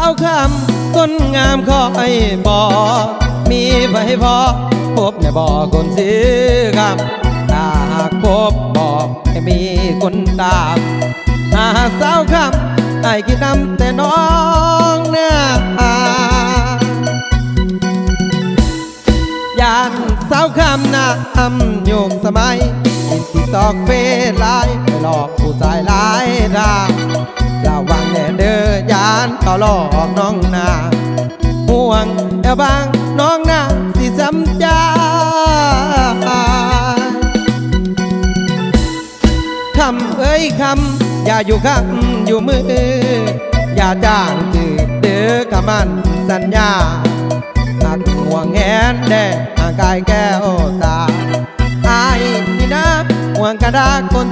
าวคำคนงามคอยบอกมีไว้พอพบเนี่ยบอกคนซื้อคำถ้าหากพบบอกให้มีคนตามหาสาวคำไอ้คิดนำแต่น้องเนี่ยยานสาวคำนะทำโยมสมัยอินติตอกเฟซไลน์ไปหลอกผู้ชาย เด้อยานเขาหลอกน้องนาห่วงแอบบางน้องนาสิสำใจคำเอ้ยคำอย่าอยู่คำอยู่มือ อย่าจ้างจืดเดือคำมันสัญญาหักห่วงแหนแด่ห่างกายแก้วตาอายนี่นะห่วงกระดาษคน